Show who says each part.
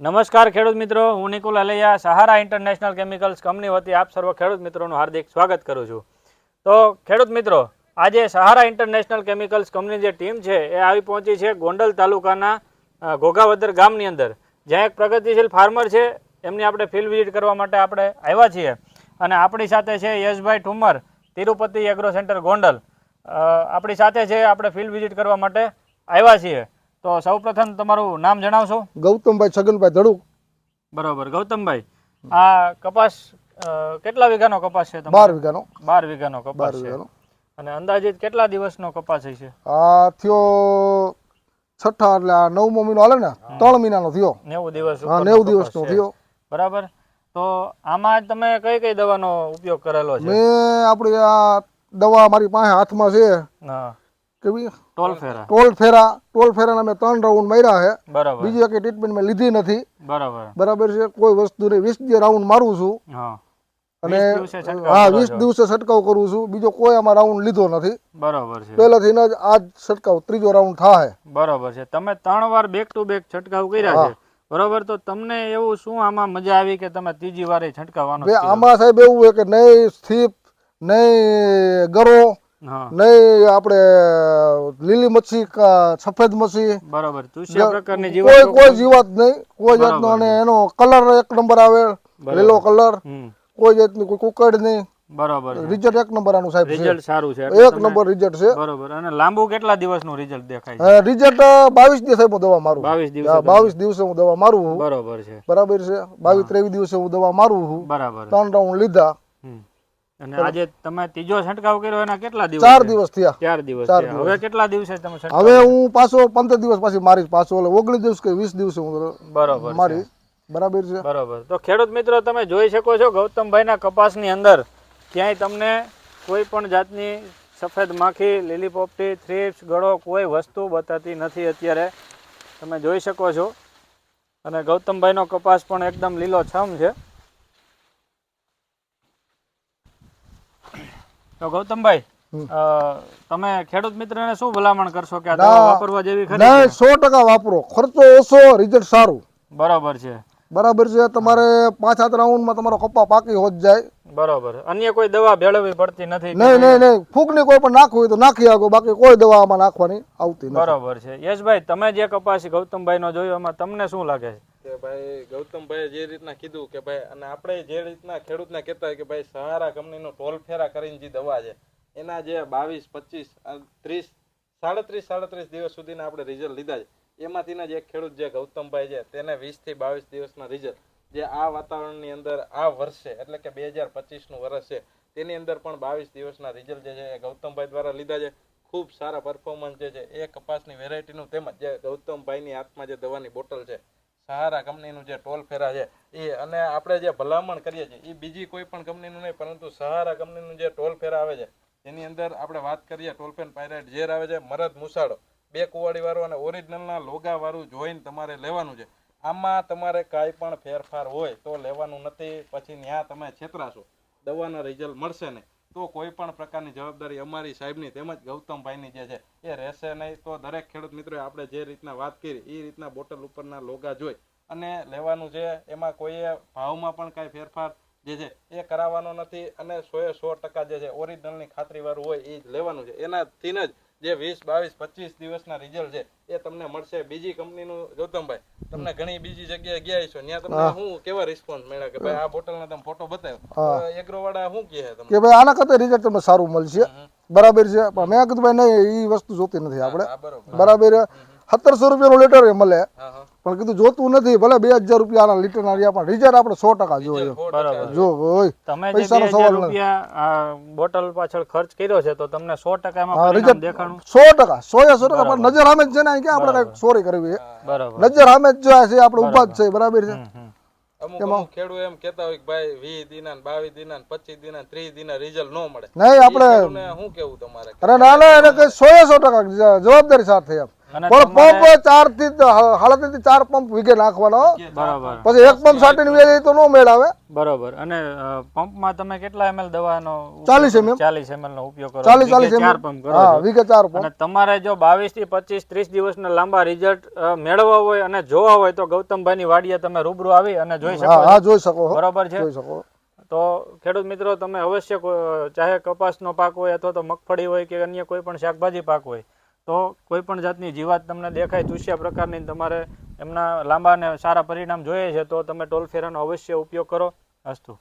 Speaker 1: નમસ્કાર ખેડૂત મિત્રો, હું Nikul Alaiya, Sahara international chemicals company વતી આપ સર્વ ખેડૂત મિત્રોનું હાર્દિક સ્વાગત કરું છું. તો ખેડૂત મિત્રો, આજે સહારા ઇન્ટરનેશનલ કેમિકલ્સ કંપની જે ટીમ છે, એ આવી પહોંચી છે ગોંડલ તાલુકાના ઘોઘાવદર ગામની અંદર. જ્યાં એક પ્રગતિશીલ ફાર્મર છે, એમની આપણે ફિલ્ડ વિઝિટ કરવા માટે આપણે આવ્યા છીએ. અને આપણી સાથે છે યશભાઈ ઠુમર તિરુપતિ એગ્રો સેન્ટર ગોંડલ. આપણી સાથે છે, આપણે ફિલ્ડ વિઝિટ કરવા માટે આવ્યા છીએ. તો સૌપ્રથમ તમારું નામ જણાવશો?
Speaker 2: ગૌતમભાઈ છગનભાઈ ધડુક.
Speaker 1: બરોબર ગૌતમભાઈ. આ કપાસ કેટલા વીઘાનો કપાસ છે
Speaker 2: બાર વીઘાનો.
Speaker 1: બાર વીઘાનો કપાસ છે. અને અંદાજિત કેટલા દિવસનો કપાસ હશે?
Speaker 2: આ થયો છઠ્ઠા એટલે આ નવમો મહિનો હાલે ને ત્રણ મહિનાનો થયો.
Speaker 1: નેવું દિવસ
Speaker 2: હા નેવું દિવસનો
Speaker 1: છે.
Speaker 2: થયો.
Speaker 1: બરાબર. તો આમાં તમે કઈ કઈ દવાનો ઉપયોગ કરેલો છે?
Speaker 2: મેં આપણી આ દવા મારી પાસે હાથમાં છે.
Speaker 1: હા.
Speaker 2: કેવી
Speaker 1: ટોલ ફેરા.
Speaker 2: ટોલ ફેરા ટોલ ફેરાના મેં ત્રણ રાઉન્ડ માર્યા છે.
Speaker 1: બરાબર.
Speaker 2: બીજી એકે ટ્રીટમેન્ટ મેં લીધી નથી.
Speaker 1: બરાબર.
Speaker 2: બરાબર છે કોઈ વસ્તુની વીસ જે રાઉન્ડ મારું છું. અને હા વીસ દિવસે છટકાવ કરું છું. બીજો કોઈ આમાં રાઉન્ડ લીધો નથી.
Speaker 1: બરાબર છે.
Speaker 2: પહેલાથી જ આજ છટકાવ ત્રીજો રાઉન્ડ થાય
Speaker 1: બરાબર છે. તમે ત્રણ વાર બેક ટુ બેક છટકાવ કર્યા છે. બરાબર તો તમને એવું શું આમાં મજા આવી કે તમે ત્રીજી વારે છંટકાવવાનો
Speaker 2: આમાં સાહેબ એવું હોય કે નહીં સ્થિપ નહીં ગરો નહીં આપણે લીલી મચ્છી સફેદ મચ્છી
Speaker 1: બરાબર પ્રકારની
Speaker 2: કોઈ કોઈ જીવાત નહીં. કોઈ જાતનો અને એનો કલર એક નંબર આવે લીલો કલર. કોઈ જાતની કોઈ કુકડ નહીં.
Speaker 1: બરાબર
Speaker 2: રિઝલ્ટ એક નંબર આનું સાહેબ
Speaker 1: રિઝલ્ટ સારું છે.
Speaker 2: એક નંબર રિઝલ્ટ છે.
Speaker 1: બરાબર. અને લાંબુ કેટલા દિવસનું રિઝલ્ટ દેખાય છે?
Speaker 2: રિઝલ્ટ બાવીસ દિવસે હું દવા મારું.
Speaker 1: બાવીસ દિવસે
Speaker 2: હા, બાવીસ દિવસે હું દવા મારું.
Speaker 1: બરાબર છે.
Speaker 2: બરાબર છે. બાવીસ ત્રેવીસ દિવસે હું દવા મારું.
Speaker 1: બરાબર.
Speaker 2: ત્રણ રાઉન્ડ લીધા.
Speaker 1: અને આજે તમે ત્રીજો છંટકાવ કર્યો એના કેટલા દિવસ
Speaker 2: ચાર દિવસ થયા.
Speaker 1: ચાર દિવસ. હવે કેટલા દિવસે તમે
Speaker 2: હવે હું પાછો પંદર દિવસ પછી મારીશ પાછો એટલે ઓગણીસ દિવસ કે વીસ દિવસે હું
Speaker 1: બરોબર
Speaker 2: મારી બરાબર છે.
Speaker 1: બરોબર. તો ખેડૂત મિત્રો તમે જોઈ શકો છો ગૌતમભાઈના કપાસની અંદર ક્યાંય તમને કોઈ પણ જાતની સફેદ માખી લીલી પોપટી થ્રીપ્સ ગળો કોઈ વસ્તુ બતાતી નથી અત્યારે. તમે જોઈ શકો છો. અને ગૌતમભાઈનો કપાસ પણ એકદમ લીલો છમ છે. તો ગૌતમભાઈ તમે ખેડૂત મિત્રને શું ભલામણ કરશો કે આ દવા વાપરવા જેવી ખરી?
Speaker 2: સો ટકા વાપરો. ખર્ચો ઓછો રિઝલ્ટ સારું.
Speaker 1: બરાબર છે.
Speaker 2: બરાબર છે તમારે પાંચ સાત રાઉન્ડમાં તમારો કપ્પા પાકી હોત જાય.
Speaker 1: બરાબર. અન્ય કોઈ દવા ભેળવવી પડતી નથી
Speaker 2: નહીં નહીં? નહીં ફૂગની કોઈ પણ નાખવી હોય તો નાખી આગો બાકી કોઈ દવા આમાં નાખવાની આવતી
Speaker 1: બરાબર છે. યશભાઈ તમે જે કપાસી ગૌતમભાઈ નો જોયો એમાં તમને શું લાગે છે?
Speaker 3: કે ભાઈ ગૌતમભાઈએ જે રીતના કીધું કે ભાઈ, અને આપણે જે રીતના ખેડૂતને કહેતા હોય કે ભાઈ સહારા કંપનીનો ટોલ ફેરા કરીને જે દવા છે, એના જે બાવીસ, પચીસ ત્રીસ, સાડત્રીસ સાડત્રીસ દિવસ સુધીના આપણે રિઝલ્ટ લીધા છે. એમાંથીના જ એક ખેડૂત જે ગૌતમભાઈ છે, તેને વીસથી બાવીસ દિવસના રિઝલ્ટ જે આ વાતાવરણની અંદર આ વર્ષે એટલે કે બે હજાર પચીસનું વર્ષ છે, તેની અંદર પણ બાવીસ દિવસના રિઝલ્ટ જે છે એ ગૌતમભાઈ દ્વારા લીધા છે. ખૂબ સારા પરફોર્મન્સ જે છે, એ કપાસની વેરાયટીનું તેમજ જે ગૌતમભાઈની હાથમાં જે દવાની બોટલ છે સહારા કંપનીનું જે ટોલ ફેરા છે, એ અને આપણે જે ભલામણ કરીએ છીએ, એ બીજી કોઈ પણ કંપનીનું નહીં, પરંતુ સહારા કંપનીનું જે ટોલ ફેરા આવે છે, એની અંદર આપણે વાત કરીએ ટોલફેન પાયરાઇટ ઝેર આવે છે, મરદ મુસાડો, બે કુવાડીવાળું અને ઓરિજિનલના લોગાવાળું જોઈને તમારે લેવાનું છે. આમાં તમારે કાંઈ પણ ફેરફાર હોય તો લેવાનું નથી, પછી ત્યાં તમે છેતરાશો. દવાના રિઝલ્ટ મળશે નહીં. તો કોઈ પણ પ્રકારની જવાબદારી અમારી સાહેબની તેમજ ગૌતમભાઈની જે છે, એ રહેશે નહીં. તો દરેક ખેડૂત મિત્રોએ આપણે જે રીતના વાત કરી એ રીતના બોટલ ઉપરના લોગા જોઈ અને લેવાનું છે. એમાં કોઈએ ભાવમાં પણ કાંઈ ફેરફાર જે છે, એ કરાવવાનો નથી અને સોએ સો ટકા જે છે, ઓરિજિનલની ખાતરીવાળું હોય એ જ લેવાનું છે. એનાથી જ જે વીસ બાવીસ પચીસ દિવસના રિઝલ્ટ છે એ તમને મળશે. બીજી કંપનીનું ગૌતમભાઈ તમને ઘણી બીજી જગ્યાએ ગયા છો ત્યાં તમને શું કેવા રિસ્પોન્સ મળ્યા કે ભાઈ આ બોટલનો તમે ફોટો બતાવ્યો? એગ્રો વાળા શું કહે તમને?
Speaker 2: કે ભાઈ આના કરતા રિઝલ્ટ તમને સારું મળશે. બરાબર છે. પણ મેં કીધું ભાઈ નહીં એ વસ્તુ જોતી નથી આપણે.
Speaker 3: બરાબર.
Speaker 2: બરાબર સત્તરસો રૂપિયાનું લીટર એ મળે.
Speaker 3: હા હા.
Speaker 2: પણ કીધું જોતું નથી ભલે બે હજાર રૂપિયા આના લીટરના રહ્યા પણ રિઝલ્ટ આપણે સો ટકા જોઈએ. જો હોય
Speaker 1: તમે
Speaker 2: પૈસાનો સવાલ નથી.
Speaker 1: બોટલ પાછળ ખર્ચ કર્યો છે તો તમને સો ટકા એમાં
Speaker 2: હા
Speaker 1: પરિણામ
Speaker 2: રિઝલ્ટ
Speaker 1: દેખાણું?
Speaker 2: સો ટકા સો એ સો ટકા પણ નજર સામે જ છે ને ક્યાં આપણે કઈ સોરી કરવી નજર સામે જ જોયા છે આપણે ઊભા જ છે બરાબર છે.
Speaker 3: અમુક ખેડૂત એમ કેતા હોય કે ભાઈ વીસ દિના બાવીસ દિના પચીસ દિના ત્રીસ દિના રિઝલ્ટ ન મળે.
Speaker 2: નહીં આપણે
Speaker 3: શું કેવું તમારે?
Speaker 2: અરે ના ના એને કઈ સો એ સો ટકા જવાબદારી સાથે એમ. પણ પંપ ચારથી હાડા થી ચાર પંપ વીઘે નાખવાનો.
Speaker 1: બરાબર.
Speaker 2: પછી એક પંપ સાટીને વેલી તો નો મેળ આવે
Speaker 1: બરાબર. અને પંપમાં તમે કેટલા એમએલ દવાનો ચાલીસ
Speaker 2: 40
Speaker 1: ચાલીસ
Speaker 2: ml.
Speaker 1: 40 ml નો ઉપયોગ કરો.
Speaker 2: ચાલીસ
Speaker 1: વીઘે
Speaker 2: ચાલીસ
Speaker 1: ચાર પંપ કરો
Speaker 2: હા વીઘે ચાર પંપ.
Speaker 1: અને તમારે જો બાવીસથી પચીસ ત્રીસ દિવસના લાંબા રિઝલ્ટ મેળવવા હોય અને જોવા હોય તો ગૌતમભાઈ ની વાડીએ તમે રૂબરૂ આવી અને જોઈ શકો
Speaker 2: હા જોઈ શકો
Speaker 1: બરાબર છે?
Speaker 2: જોઈ શકો.
Speaker 1: તો ખેડૂત મિત્રો તમે અવશ્ય કો- ચાહે કપાસનો પાક હોય અથવા તો મગફળી હોય કે અન્ય કોઈ પણ શાકભાજી પાક હોય તો કોઈ પણ જાતની જીવાત તમને દેખાય, ચૂસ્યા પ્રકારની તમારે એમના લાંબા અને સારા પરિણામ જોઈએ છે, તો તમે ટોલ ફેરાનો અવશ્ય ઉપયોગ કરો. અસ્તુ.